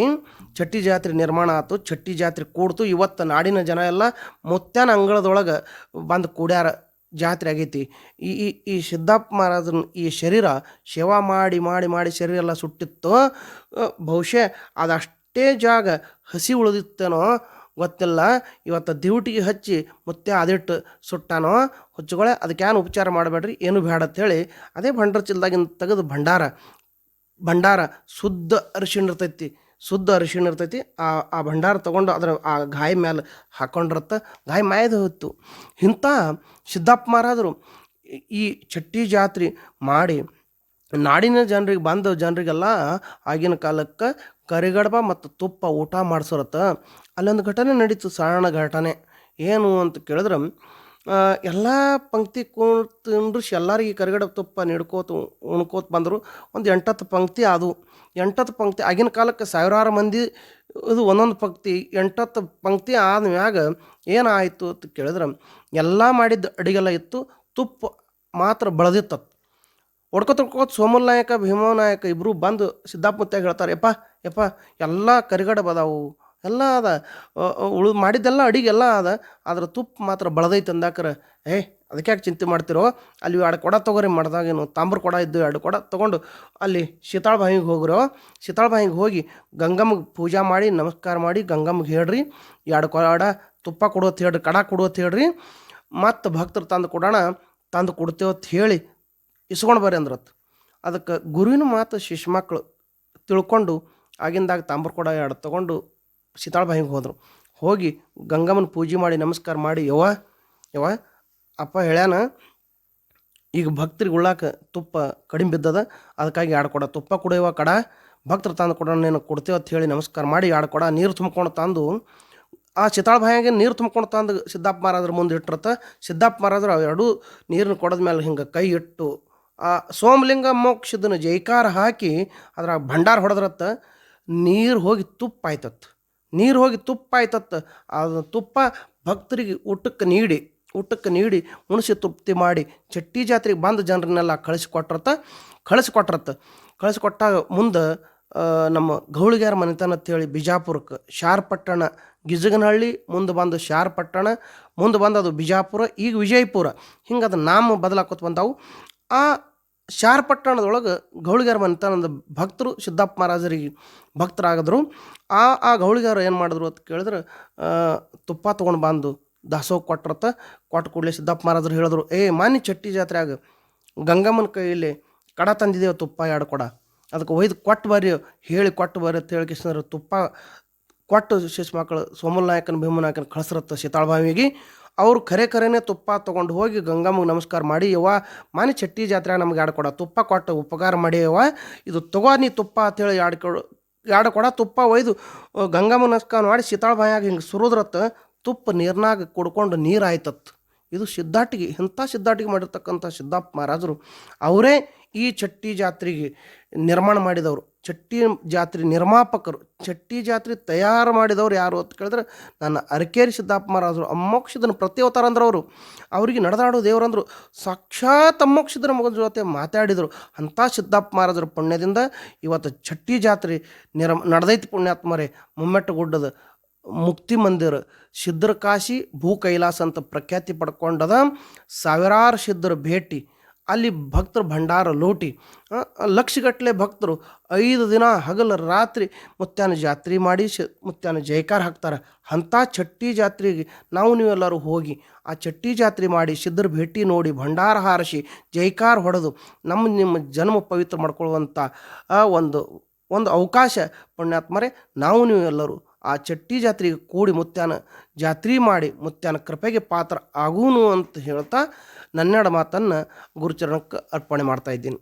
Speaker 1: ಚಟ್ಟಿ ಜಾತ್ರೆ ನಿರ್ಮಾಣ ಆಯ್ತು ಚಟ್ಟಿ ಜಾತ್ರೆ ಕೂಡ್ತು. ಇವತ್ತು ನಾಡಿನ ಜನ ಎಲ್ಲ ಮುತ್ತಾನ ಅಂಗಳದೊಳಗೆ ಬಂದು ಕೂಡ್ಯಾರ ಜಾತ್ರೆ ಆಗೈತಿ. ಈ ಈ ಈ ಸಿದ್ದಪ್ಪ ಮಹಾರಾಜನ ಈ ಶರೀರ ಸೇವಾ ಮಾಡಿ ಮಾಡಿ ಮಾಡಿ ಶರೀರ ಎಲ್ಲ ಸುಟ್ಟಿತ್ತು ಬಹುಶಃ ಅದಷ್ಟೇ ಜಾಗ ಹಸಿ ಉಳಿದಿತ್ತೇನೋ ಗೊತ್ತಿಲ್ಲ. ಇವತ್ತು ದ್ಯೂಟಿಗೆ ಹಚ್ಚಿ ಮತ್ತೆ ಅದಿಟ್ಟು ಸುಟ್ಟಾನೋ ಹುಚ್ಚುಗಳೇ ಅದಕ್ಕೇನು ಉಪಚಾರ ಮಾಡಬೇಡ್ರಿ? ಏನು ಬೇಡ ಅಂತೇಳಿ ಅದೇ ಭಂಡಾರ ಚೀಲದಾಗಿಂದ ತೆಗೆದು ಭಂಡಾರ ಭಂಡಾರ ಶುದ್ಧ ಅರಿಶಿಣ ಇರ್ತೈತಿ, ಶುದ್ಧ ಅರಿಶಿಣ ಇರ್ತೈತಿ. ಆ ಆ ಭಂಡಾರ ತೊಗೊಂಡು ಅದರ ಆ ಗಾಯ ಮೇಲೆ ಹಾಕೊಂಡಿರುತ್ತೆ. ಗಾಯ ಮಾಯದ ಹೊತ್ತು ಇಂಥ ಸಿದ್ದಪ್ಪ ಮಾರಾದರು ಈ ಚಟ್ಟಿ ಜಾತ್ರೆ ಮಾಡಿ ನಾಡಿನ ಜನರಿಗೆ, ಬಂದ ಜನರಿಗೆಲ್ಲ ಆಗಿನ ಕಾಲಕ್ಕೆ ಕರಿಗಡಬ ಮತ್ತು ತುಪ್ಪ ಊಟ ಮಾಡಿಸೋರತ್ತ. ಅಲ್ಲೊಂದು ಘಟನೆ ನಡೀತು ಸಣ್ಣ ಘಟನೆ. ಏನು ಅಂತ ಕೇಳಿದ್ರೆ ಎಲ್ಲ ಪಂಕ್ತಿ ಕುಂದ್ರಿಸಿ ಎಲ್ಲರಿಗೆ ಕರಿಗಡಬ ತುಪ್ಪ ನೀಡ್ಕೋತ ಉಣ್ಕೋತ ಬಂದರು. ಒಂದು ಎಂಟತ್ತು ಪಂಕ್ತಿ ಅದು ಎಂಟತ್ತು ಪಂಕ್ತಿ ಆಗಿನ ಕಾಲಕ್ಕೆ ಸಾವಿರಾರು ಮಂದಿ, ಇದು ಒಂದೊಂದು ಪಂಕ್ತಿ ಎಂಟತ್ತು ಪಂಕ್ತಿ ಆದ್ಮ್ಯಾಗ ಏನಾಯಿತು ಅಂತ ಕೇಳಿದ್ರೆ, ಎಲ್ಲ ಮಾಡಿದ್ದ ಅಡಿಗೆಲ್ಲ ಇತ್ತು, ತುಪ್ಪ ಮಾತ್ರ ಬೆಳೆದಿತ್ತು ಹೊಡ್ಕೊತ ಹೊಡ್ಕೋತ ಸೋಮಲ್ ನಾಯಕ ಭೀಮವ ನಾಯಕ ಇಬ್ಬರು ಬಂದು ಸಿದ್ದಾಪುತ್ಯಾಗ ಹೇಳ್ತಾರೆ, ಯಪ್ಪ ಯಪ್ಪ, ಎಲ್ಲ ಕರಿಗಡ ಬದಾವು ಎಲ್ಲ ಅದ. ಉಳು ಮಾಡಿದ್ದೆಲ್ಲ ಅಡಿಗೆ ಎಲ್ಲ ಅದ. ಅದ್ರ ತುಪ್ಪ ಮಾತ್ರ ಬಳದೈತೆ ಅಂದಾಕರ, ಏ, ಅದಕ್ಕೆ ಯಾಕೆ ಚಿಂತೆ ಮಾಡ್ತಿರೋ? ಅಲ್ಲಿ ಎರಡು ಕೊಡ ತೊಗೊರಿ ಮಾಡ್ದಾಗೇನು ತಾಮ್ರ ಕೊಡ ಇದ್ದು ಎರಡು ಕೊಡ ತೊಗೊಂಡು ಅಲ್ಲಿ ಶೀತಾಳ ಬಾಯಿಗೆ ಹೋಗ್ರೋ. ಶೀತಾಳ ಬಾಯಿಗೆ ಹೋಗಿ ಗಂಗಮ್ಮಗೆ ಪೂಜಾ ಮಾಡಿ, ನಮಸ್ಕಾರ ಮಾಡಿ ಗಂಗಮ್ಮಗೆ ಹೇಳ್ರಿ, ಎರಡು ಕೊಡ ತುಪ್ಪ ಕೊಡೋತ್ ಹೇಳ್ರಿ, ಕಡ ಕೊಡೋತ್ ಹೇಳ್ರಿ. ಮತ್ತು ಭಕ್ತರು ತಂದು ಕೊಡೋಣ, ತಂದು ಅಂತ ಹೇಳಿ ಇಸ್ಕೊಂಡು ಬರ್ರಿ ಅಂದ್ರತ್. ಅದಕ್ಕೆ ಗುರುವಿನ ಮಾತು ಶಿಶು ಮಕ್ಕಳು ತಿಳ್ಕೊಂಡು ಆಗಿಂದಾಗ ತಾಮ್ರ ಕೊಡ ಎರಡು ತೊಗೊಂಡು ಸೀತಾಳ ಬಾಯಿಗೆ ಹೋದರು. ಹೋಗಿ ಗಂಗಮ್ಮನ ಪೂಜೆ ಮಾಡಿ ನಮಸ್ಕಾರ ಮಾಡಿ ಯವ ಯವ ಅಪ್ಪ ಹೇಳ್ಯಾನ, ಈಗ ಭಕ್ತರಿಗೆ ಉಳ್ಳಾಕ ತುಪ್ಪ ಕಡಿಮೆ ಬಿದ್ದದ, ಅದಕ್ಕಾಗಿ ಎರಡು ಕೊಡ, ತುಪ್ಪ ಕುಡಿಯುವ ಕಡ, ಭಕ್ತರು ತಂದು ಕೊಡ ನೀನು ಕೊಡ್ತೇವೆ ಅಂತ ಹೇಳಿ ನಮಸ್ಕಾರ ಮಾಡಿ ಎರಡು ಕೊಡ, ನೀರು ತುಂಬ್ಕೊಂಡು ತಂದು, ಆ ಸೀತಾಳ ಬಾಯಿಗೆ ನೀರು ತುಂಬ್ಕೊಂಡು ತಂದು ಸಿದ್ದಪ್ಪ ಮಹಾರಾಜರ ಮುಂದೆ ಇಟ್ಟಿರತ್ತ, ಸಿದ್ದಪ್ಪ ಮಹಾರಾಜರು ಅವೆರಡೂ ನೀರಿನ ಕೊಡದ ಮೇಲೆ ಹಿಂಗೆ ಕೈ ಇಟ್ಟು, ಆ ಸೋಮಲಿಂಗ ಮೋಕ್ಷದನ ಜೈಕಾರ ಹಾಕಿ ಅದರ ಭಂಡಾರ ಹೊಡೆದ್ರತ್ತ ನೀರು ಹೋಗಿ ತುಪ್ಪ ಆಯ್ತತ್ತು ನೀರು ಹೋಗಿ ತುಪ್ಪ ಆಯ್ತತ್ತು ಅದು ತುಪ್ಪ ಭಕ್ತರಿಗೆ ಊಟಕ್ಕೆ ನೀಡಿ ಊಟಕ್ಕೆ ನೀಡಿ ಉಣಸಿ ತೃಪ್ತಿ ಮಾಡಿ ಚಟ್ಟಿ ಜಾತ್ರೆಗೆ ಬಂದ ಜನರನ್ನೆಲ್ಲ ಕಳಿಸಿಕೊಟ್ರತ್ತ ಕಳಿಸ್ಕೊಟ್ರತ್ತ ಕಳಿಸ್ಕೊಟ್ಟಾಗ ಮುಂದೆ ನಮ್ಮ ಗೌಳಿಗಾರ ಮನೆತನ ಅಂತೇಳಿ ಬಿಜಾಪುರಕ್ಕೆ ಶಾರ್ಪಟ್ಟಣ, ಗಿಜಗನಹಳ್ಳಿ, ಮುಂದೆ ಬಂದು ಶಾರ್ಪಟ್ಟಣ, ಮುಂದೆ ಬಂದು ಅದು ಬಿಜಾಪುರ, ಈಗ ವಿಜಯಪುರ. ಹಿಂಗೆ ಅದು ನಾಮ ಬದಲಾಕೋತ ಬಂದಾವು. ಆ ಶಾರ್ಪಟ್ಟಣದೊಳಗೆ ಗೌಳಿಗಾರ ಮನೆತನದ ಭಕ್ತರು ಸಿದ್ದಪ್ಪ ಮಹಾರಾಜರಿಗೆ ಭಕ್ತರಾಗಿದ್ರು. ಆ ಆ ಗೌಳಿಗಾರ ಏನು ಮಾಡಿದ್ರು ಅಂತ ಕೇಳಿದ್ರೆ ತುಪ್ಪ ತೊಗೊಂಡು ಬಂದು ದಾಸೋಹ ಕೊಟ್ರತ್ತ ಕೊಟ್ಟು ಕೂಡಲೇ ಸಿದ್ದಪ್ಪ ಮಹಾರಾಜರು ಹೇಳಿದ್ರು, ಏ, ಮಾನ್ಯ ಚಟ್ಟಿ ಜಾತ್ರೆಯಾಗ ಗಂಗಮ್ಮನ ಕೈಯಲ್ಲಿ ಕಡ ತಂದಿದ್ದೇವೆ ತುಪ್ಪ ಎರಡು ಕೊಡ. ಅದಕ್ಕೆ ಒಯ್ದು ಕೊಟ್ಟು ಬರ್ರಿ, ಹೇಳಿ ಕೊಟ್ಟು ಬರ್ರಿ ಅಂತ ಹೇಳಿ ತುಪ್ಪ ಕೊಟ್ಟು ಶಿಶು ಮಕ್ಕಳು ಸೋಮಲ್ ನಾಯಕನ ಭೀಮನಾಯಕನ ಕಳಿಸ್ರತ್ತ ಸೀತಾಳಭಾವಿಗೆ ಅವರು ಕರೆ ಕರೆನೇ ತುಪ್ಪ ತೊಗೊಂಡು ಹೋಗಿ ಗಂಗಮ್ಮಗೆ ನಮಸ್ಕಾರ ಮಾಡಿ, ಯವ್ವ, ಮನೆ ಚಟ್ಟಿ ಜಾತ್ರೆ ನಮ್ಗೆ ಎರಡು ಕೊಡ, ತುಪ್ಪ ಕೊಟ್ಟು ಉಪಕಾರ ಮಾಡಿ, ಯವ್ವ, ಇದು ತಗೋ ನೀ ತುಪ್ಪ ಅಂತೇಳಿ ಎರಡು ಕೊಡು ಎರಡು ಕೊಡ ತುಪ್ಪ ಒಯ್ದು ಗಂಗಮ್ಮ ನಮಸ್ಕಾರ ಮಾಡಿ, ಶೀತಾಳ ಬಾಯಾಗ ಹಿಂಗೆ ಸುರಿದ್ರತ್ತ ತುಪ್ಪ ನೀರ್ನಾಗ ಕುಡ್ಕೊಂಡು ನೀರು ಆಯ್ತತ್. ಇದು ಸಿದ್ಧಾಟಿಗೆ, ಇಂಥ ಸಿದ್ಧಾಟಿಗೆ ಮಾಡಿರ್ತಕ್ಕಂಥ ಸಿದ್ದಪ್ಪ ಮಹಾರಾಜರು, ಅವರೇ ಈ ಚಟ್ಟಿ ಜಾತ್ರೆಗೆ ನಿರ್ಮಾಣ ಮಾಡಿದವರು. ಚಟ್ಟಿ ಜಾತ್ರೆ ನಿರ್ಮಾಪಕರು, ಚಟ್ಟಿ ಜಾತ್ರೆ ತಯಾರು ಮಾಡಿದವರು ಯಾರು ಅಂತ ಕೇಳಿದ್ರೆ, ನನ್ನ ಅರಕೇರಿ ಸಿದ್ಧಾಪ್ ಮಹಾರಾಜರು ಅಮ್ಮೋಕ್ಷದನ ಪ್ರತಿವತಾರ ಅಂದ್ರೆ ಅವರು ಅವರಿಗೆ ನಡೆದಾಡೋ ದೇವರಂದರು. ಸಾಕ್ಷಾತ್ ಅಮ್ಮೋಕ್ಷದನ ಮಗನ ಜೊತೆ ಮಾತಾಡಿದರು. ಅಂಥ ಸಿದ್ಧಾಪ್ ಮಹಾರಾಜರ ಪುಣ್ಯದಿಂದ ಇವತ್ತು ಚಟ್ಟಿ ಜಾತ್ರೆ ನಿರ್ಮ, ನಡೆದೈತಿ ಪುಣ್ಯಾತ್ಮರೇ. ಮುಮ್ಮೆಟ್ಟು ಗುಡ್ಡದ ಮುಕ್ತಿ ಮಂದಿರ. ಸಿದ್ಧರ ಕಾಶಿ ಭೂ ಕೈಲಾಸ ಅಂತ ಪ್ರಖ್ಯಾತಿ ಪಡ್ಕೊಂಡದ ಸಾವಿರಾರು ಸಿದ್ಧರ ಭೇಟಿ. ಅಲ್ಲಿ ಭಕ್ತರ ಭಂಡಾರ ಲೋಟಿ. ಲಕ್ಷಗಟ್ಟಲೆ ಭಕ್ತರು ಐದು ದಿನ ಹಗಲು ರಾತ್ರಿ ಮುತ್ಯಾನ ಜಾತ್ರೆ ಮಾಡಿ ಶ, ಮುತ್ಯಾನ ಜಯಕಾರ ಹಾಕ್ತಾರೆ. ಅಂಥ ಚಟ್ಟಿ ಜಾತ್ರೆಗೆ ನಾವು ನೀವೆಲ್ಲರೂ ಹೋಗಿ ಆ ಚಟ್ಟಿ ಜಾತ್ರೆ ಮಾಡಿ ಸಿದ್ಧರ ಭೇಟಿ ನೋಡಿ ಭಂಡಾರ ಹಾರಿಸಿ ಜೈಕಾರ ಹೊಡೆದು ನಮ್ಮ ನಿಮ್ಮ ಜನ್ಮ ಪವಿತ್ರ ಮಾಡ್ಕೊಳ್ಳುವಂಥ ಒಂದು ಒಂದು ಅವಕಾಶ ಪುಣ್ಯಾತ್ಮರೇ, ನಾವು ನೀವು ಎಲ್ಲರೂ ಆ ಚಟ್ಟಿ ಜಾತ್ರೆಗೆ ಕೂಡಿ ಮುತ್ಯಾನ ಜಾತ್ರೆ ಮಾಡಿ ಮುತ್ಯಾನ ಕೃಪೆಗೆ ಪಾತ್ರ ಆಗೂನು ಅಂತ ಹೇಳ್ತಾ ನನ್ನೆರಡು ಮಾತನ್ನು ಗುರುಚರಣಕ್ಕೆ ಅರ್ಪಣೆ ಮಾಡ್ತಾ ಇದ್ದೀನಿ.